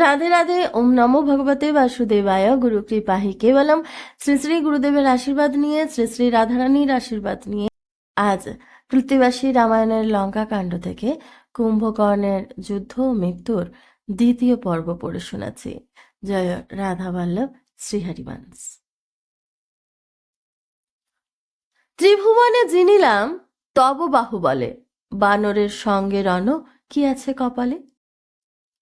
রাধে রাধে, ওম নমো ভগবতে বাসুদেবায়, গুরু কৃপাহি কেবলম শ্রী শ্রী গুরুদেবের আশীর্বাদ নিয়ে, শ্রী শ্রী রাধারানীর আশীর্বাদ নিয়ে আজ কৃত্তিবাসী রামায়ণের লঙ্কা কাণ্ড থেকে কুম্ভকর্ণের যুদ্ধ ও মৃত্যুর দ্বিতীয় পর্ব পড়ে শোনাচ্ছি। জয় রাধা বল্লভ শ্রীহরিবংশ। ত্রিভুবনে জিনিলাম তব বাহু বলে বানরের সঙ্গে রণ, কি আছে কপালে?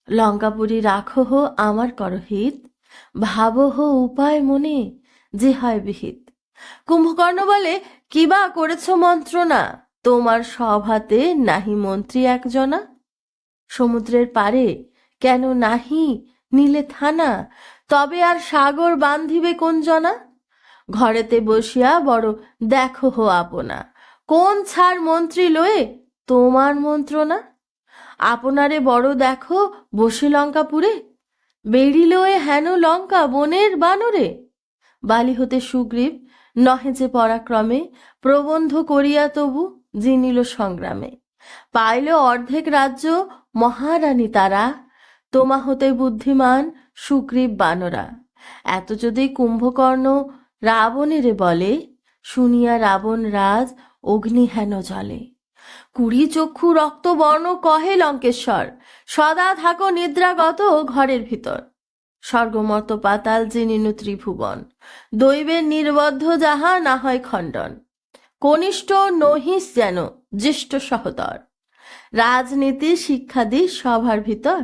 লঙ্কাপুরী রাখো হো আমার করহিত ভাবো হো উপায় মনে যে হয় বিহিত। কুম্ভকর্ণ বলে কিবা করেছ মন্ত্রণা? তোমার সভাতে নাহি মন্ত্রী একজনা? সমুদ্রের পারে কেন নাহি নীলে থানা? তবে আর সাগর বান্ধিবে কোন জনা ঘরেতে বসিয়া বড় দেখো হো আপনা। কোন ছাড় মন্ত্রী লয়ে তোমার মন্ত্রণা? আপনারে বড় দেখো বসে লঙ্কাপুরে। এ হেন লঙ্কা বনের বানরে। বালি হতে সুগ্রীব নহে যে পরাক্রমে, প্রবন্ধ করিয়া তবু জিনিল সংগ্রামে। পাইল অর্ধেক রাজ্য মহারানী তারা, তোমা হতে বুদ্ধিমান সুগ্রীব বানরা। এত যদি কুম্ভকর্ণ রাবণেরে বলে, শুনিয়া রাবণ রাজ অগ্নি হেন জলে কুড়ি চক্ষু রক্তবর্ণ কহে লঙ্কেশ্বর। সদা থাকো নিদ্রাগত ঘরের ভিতর। স্বর্গমত পাতাল জিনিনু ত্রিভুবন। দৈবের নির্বদ্ধ যাহা না হয় খণ্ডন। কনিষ্ঠ নহিস যেন জ্যেষ্ঠ সহদর। রাজনীতি, শিক্ষাদি সভার ভিতর।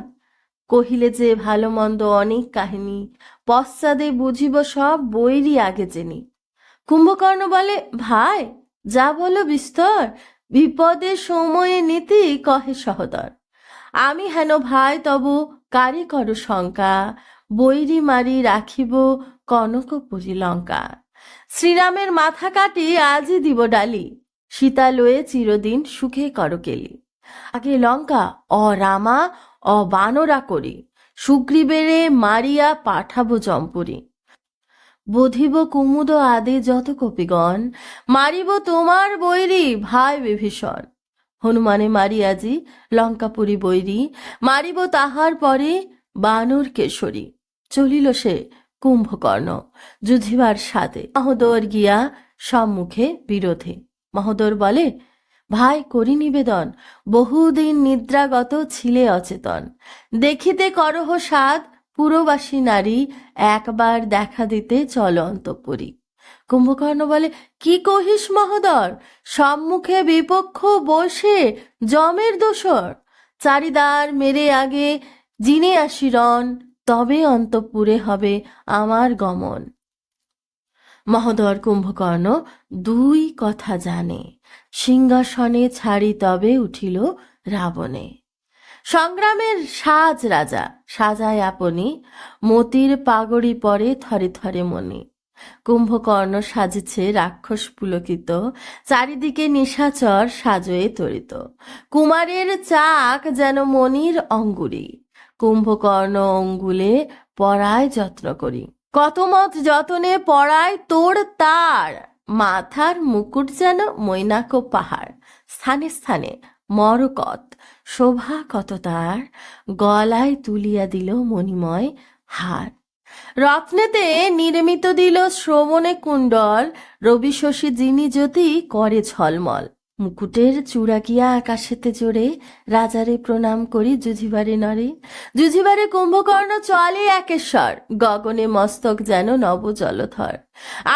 কহিলে যে ভালো মন্দ অনেক কাহিনী, পশ্চাদে বুঝিব সব বইরই আগে জেনি। কুম্ভকর্ণ বলে, ভাই, যা বলো বিস্তর বিপদের সময়ে নীতি, কহে সহদর। আমি হেন ভাই তব কারি কর শঙ্কা, বৈরি মারি রাখিব কনকপুরী লঙ্কা। শ্রীরামের মাথা কাটি আজই দিব ডালি সীতা লয়ে চিরদিন সুখে কর করকেলি আগে লঙ্কা, অ রামা, অ বানরা করি, সুগ্রীবেরে মারিয়া পাঠাবো জম্পুরি। বোধিব কুমুদ আদি যত কপিগণ, মারিব তোমার বৈরি, ভাই বিভীষণ। হনুমানে মারিয়াজি লঙ্কাপুরী বৈরি, মারিব তাহার পরে বানর কেশরী। চলিল সে কুম্ভকর্ণ, যুধিবার সাথে। মহোদর গিয়া সম্মুখে বিরোধে। মহোদর বলে, ভাই, করি নিবেদন। বহুদিন নিদ্রাগত ছিলে অচেতন। দেখিতে করহ সাদ পুরবাসী নারী একবার দেখা দিতে চল অন্তপুরী। কুম্ভকর্ণ বলে, কি কহিস মহোদর? সম্মুখে বিপক্ষ বসে জমের দোসর চারিদার মেরে আগে জিনে আসি রণ, তবে অন্তপুরে হবে আমার গমন। মহোদর কুম্ভকর্ণ দুই কথা জানে। সিংহাসনে ছাড়ি তবে উঠিল রাবণে। সংগ্রামের সাজ রাজা, সাজায় আপনি, মতির পাগড়ি পরে থরে থরে মনে। কুম্ভকর্ণ সাজেছে রাক্ষস পুলকিত, চারিদিকে নিশাচর সাজয়ে তরিত। কুমারের চাক যেন মনির অঙ্গুরি। কুম্ভকর্ণ অঙ্গুলে পড়ায় যত্ন করি। কত মত যতনে পড়ায় তোর তার, মাথার মুকুট যেন মৈনাক পাহাড়। স্থানে স্থানে মরকত। শোভা কত তার? গলায় তুলিয়া দিল মণিময় হার। রত্নেতে নির্মিত দিল শ্রবণে কুণ্ডল, রবি শশী যিনি জ্যোতি করে ঝলমল। মুকুটের চূড়া গিয়া আকাশেতে জোরে রাজারে প্রণাম করি যুঝিবারে নরে। যুঝিবারে কুম্ভকর্ণ চলে একেশ্বর, গগনে মস্তক যেন নব জলধর।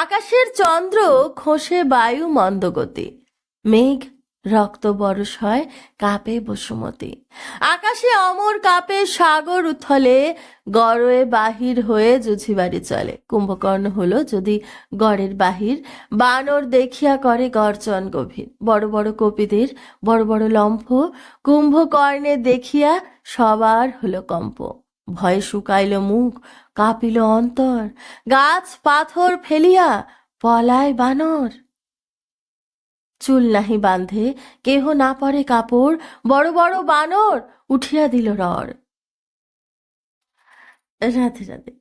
আকাশের চন্দ্র খোসে বায়ু মন্দগতি, মেঘ রক্ত বরস হয় কাপে বসুমতি। আকাশে অমর, কাপে সাগর উথলে, গড়ে বাহির হয়ে জুঝিবাড়ি চলে। কুম্ভকর্ণ হলো যদি গড়ের বাহির, বানর দেখিয়া করে গর্জন গভীর। বড় বড় কপিদের, বড় বড় লম্ফ, কুম্ভকর্ণে দেখিয়া সবার হলো কম্প। ভয়ে শুকাইল মুখ, কাঁপিল অন্তর, গাছ পাথর ফেলিয়া পলায় বানর। চুল নাহি বাঁধে, কেহ না পরে কাপড়, বড় বড় বানর উঠিয়া দিল রড়। রাধে রাধে।